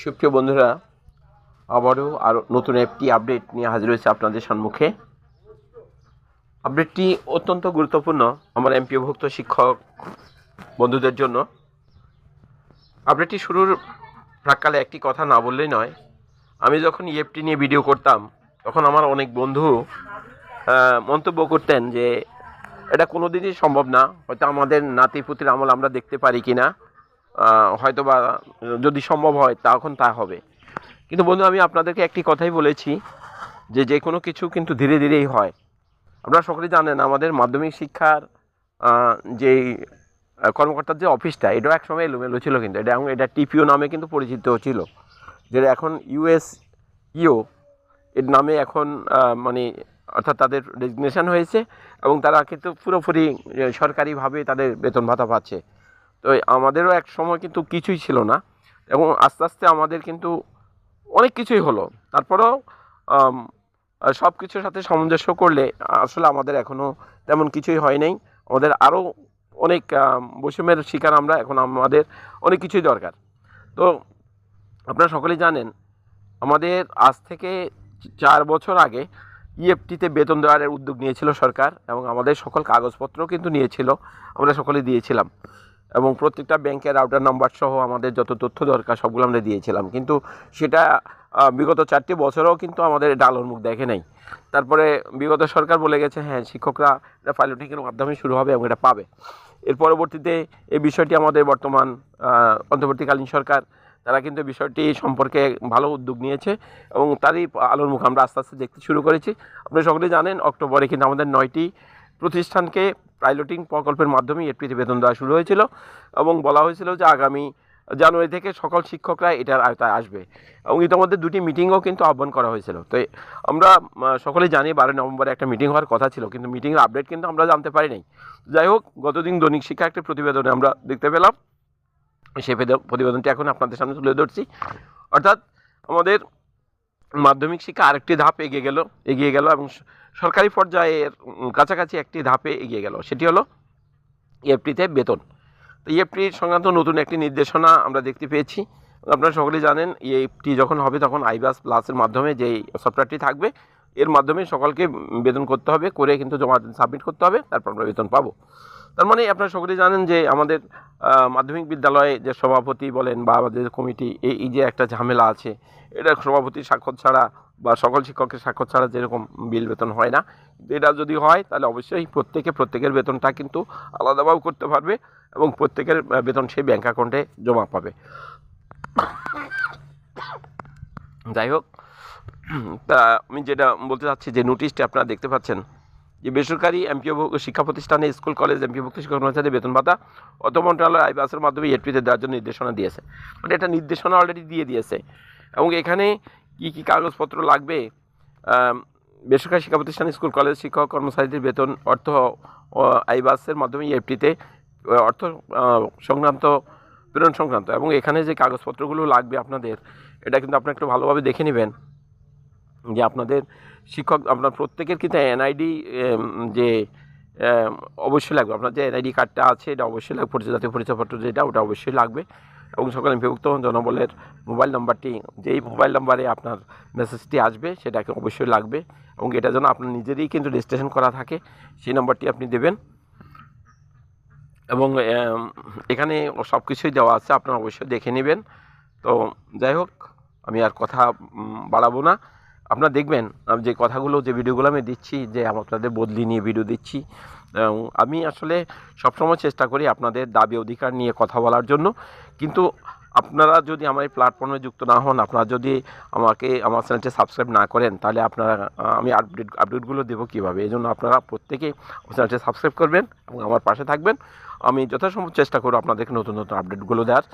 সুপ্রিয় বন্ধুরা, আবারও আরও নতুন একটি আপডেট নিয়ে হাজির হয়েছে আপনাদের সম্মুখে। আপডেটটি অত্যন্ত গুরুত্বপূর্ণ আমার এমপিওভুক্ত শিক্ষক বন্ধুদের জন্য। আপডেটটি শুরুর প্রাককালে একটি কথা না বললেই নয়, আমি যখন ইএফটি নিয়ে ভিডিও করতাম, তখন আমার অনেক বন্ধু মন্তব্য করতেন যে, এটা কোনো দিনই সম্ভব না, হয়তো আমাদের নাতিপুতির আমল আমরা দেখতে পারি কি না হয়তো বা যদি সম্ভব হয়, তখন তা হবে। কিন্তু বন্ধু, আমি আপনাদেরকে একটি কথাই বলেছি যে যে কোনো কিছু কিন্তু ধীরে ধীরেই হয়। আপনারা সকলেই জানেন, আমাদের মাধ্যমিক শিক্ষার যেই কর্মকর্তার যে অফিসটা, এটাও একসময় এলোমেলো ছিল কিন্তু। এটা এবং এটা টিপিও নামে কিন্তু পরিচিত ছিল। যেটা এখন ইউএস ইও এর নামে এখন মানে অর্থাৎ তাদের রেজিগনেশন হয়েছে এবং তারা কিন্তু পুরোপুরি সরকারিভাবে তাদের বেতন ভাতা পাচ্ছে। তো আমাদেরও এক সময় কিন্তু কিছুই ছিল না এবং আস্তে আস্তে আমাদের কিন্তু অনেক কিছুই হলো। তারপরেও সব কিছুর সাথে সামঞ্জস্য করলে আসলে আমাদের এখনও তেমন কিছুই হয় নাই। আমাদের আরও অনেক বৈষম্যের শিকার আমরা, এখন আমাদের অনেক কিছুই দরকার। তো আপনারা সকলেই জানেন, আমাদের আজ থেকে চার বছর আগে ইএফটিতে বেতন দেওয়ার উদ্যোগ নিয়েছিল সরকার এবং আমাদের সকল কাগজপত্র কিন্তু নিয়েছিল, আমরা সকলে দিয়েছিলাম। এবং প্রত্যেকটা ব্যাংকের আউটার নাম্বার সহ আমাদের যত তথ্য দরকার সবগুলো আমরা দিয়েছিলাম। কিন্তু সেটা বিগত চারটি বছরেও কিন্তু আমাদের আলোর মুখ দেখে নাই। তারপরে বিগত সরকার বলে গেছে হ্যাঁ শিক্ষকরা এটা পাইলটিংয়ের মাধ্যমে শুরু হবে এবং এটা পাবে। এর পরবর্তীতে এই বিষয়টি আমাদের বর্তমান অন্তর্বর্তীকালীন সরকার, তারা কিন্তু বিষয়টি সম্পর্কে ভালো উদ্যোগ নিয়েছে এবং তারই আলোর মুখ আমরা আস্তে আস্তে দেখতে শুরু করেছি। আপনারা সকলে জানেন, অক্টোবরে কিন্তু আমাদের নয়টি প্রতিষ্ঠানকে পাইলটিং প্রকল্পের মাধ্যমে এফপিতে বেতন দেওয়া শুরু হয়েছিল এবং বলা হয়েছিল যে আগামী জানুয়ারি থেকে সকল শিক্ষকরা এটার আয়তায় আসবে। এবং ইতিমধ্যে দুটি মিটিংও কিন্তু আহ্বান করা হয়েছিল। তো আমরা সকলে জানি বারো নভেম্বরে একটা মিটিং হওয়ার কথা ছিল, কিন্তু মিটিংয়ের আপডেট কিন্তু আমরা জানতে পারি নাই। যাই হোক, গতদিন দৈনিক শিক্ষা একটা প্রতিবেদনে আমরা দেখতে পেলাম। সেই প্রতিবেদনটি এখন আপনাদের সামনে তুলে ধরছি। অর্থাৎ আমাদের মাধ্যমিক শিক্ষা আরেকটি ধাপ এগিয়ে গেল এগিয়ে গেল এবং সরকারি পর্যায়ের কাছাকাছি একটি ধাপে এগিয়ে গেল। সেটি হলো ইএফটিতে বেতন। তো ইএফটির সংক্রান্ত নতুন একটি নির্দেশনা আমরা দেখতে পেয়েছি। আপনারা সকলেই জানেন ইএফটি যখন হবে তখন আইবাস প্লাসের মাধ্যমে যেই সফটওয়্যারটি থাকবে, এর মাধ্যমে সকলকে বেতন করতে হবে, করে কিন্তু জমা সাবমিট করতে হবে, তারপর আমরা বেতন পাবো। তার মানে আপনারা সকলেই জানেন যে আমাদের মাধ্যমিক বিদ্যালয়ে যে সভাপতি বলেন বা আমাদের কমিটি, এই যে একটা ঝামেলা আছে, এটা সভাপতি স্বাক্ষর ছাড়া বা সকল শিক্ষকের স্বাক্ষর ছাড়া যেরকম বিল বেতন হয় না এটা যদি হয়, তাহলে অবশ্যই প্রত্যেকে, প্রত্যেকের বেতনটা কিন্তু আলাদাভাবে করতে পারবে এবং প্রত্যেকের বেতন সেই ব্যাঙ্ক অ্যাকাউন্টে জমা পাবে। যাই হোক, তা আমি যেটা বলতে চাচ্ছি যে নোটিশটি আপনারা দেখতে পাচ্ছেন বেসরকারি এমপিও শিক্ষা প্রতিষ্ঠানে, স্কুল, কলেজ এমপিভুক্ত শিক্ষক কর্মচারী বেতন ভাতা অর্থ মন্ত্রণালয় আইবাসের মাধ্যমে এটপিতে দেওয়ার জন্য নির্দেশনা দিয়েছে। মানে এটা নির্দেশনা অলরেডি দিয়ে দিয়েছে। এবং এখানে কি কি কাগজপত্র লাগবে? বেসরকারি শিক্ষা প্রতিষ্ঠান, স্কুল, কলেজ শিক্ষক কর্মচারীদের বেতন, অর্থ আইবাসের মাধ্যমে এফটিতে অর্থ সংক্রান্ত প্রেরণ সংক্রান্ত। এবং এখানে যে কাগজপত্রগুলো লাগবে আপনাদের, এটা কিন্তু আপনারা একটু ভালোভাবে দেখে নেবেন। যে আপনাদের শিক্ষক, আপনার প্রত্যেকের কিন্তু এনআইডি যে অবশ্যই লাগবে। আপনার যে এনআইডি কার্ডটা আছে, এটা অবশ্যই লাগবে। জাতীয় পরিচয়পত্র যেটা, ওটা অবশ্যই লাগবে। এবং সকল বিভক্ত জনবলের মোবাইল নাম্বারটি, যেই মোবাইল নাম্বারে আপনার মেসেজটি আসবে, সেটাকে অবশ্যই লাগবে। এবং এটা যেন আপনার নিজেরই কিন্তু রেজিস্ট্রেশন করা থাকে, সেই নাম্বারটি আপনি দেবেন। এবং এখানে সব কিছুই দেওয়া আছে, আপনারা অবশ্যই দেখে নেবেন। তো যাই হোক, আমি আর কথা বাড়াবো না। আপনারা দেখবেন, আমি যে কথাগুলো, যে ভিডিওগুলো আমি দিচ্ছি, যে আপনাদের বদলি নিয়ে ভিডিও দিচ্ছি আমি আসলে সবসময় চেষ্টা করি আপনাদের দাবি, অধিকার নিয়ে কথা বলার জন্য। কিন্তু আপনারা যদি আমার এই প্ল্যাটফর্মে যুক্ত না হন, আপনারা যদি আমাকে, আমার চ্যানেলটি সাবস্ক্রাইব না করেন, তাহলে আপনারা আমি আপডেট আপডেটগুলো দেবো কীভাবে? এই জন্য আপনারা প্রত্যেকেই চ্যানেলটি সাবস্ক্রাইব করবেন এবং আমার পাশে থাকবেন। আমি যথাসম্ভব চেষ্টা করব আপনাদেরকে নতুন নতুন আপডেটগুলো দেওয়ার।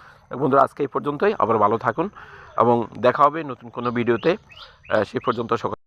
বন্ধুরা, আজকে এই পর্যন্তই। আবার ভালো থাকুন এবং দেখা হবে নতুন কোনো ভিডিওতে সেই পর্যন্ত সকল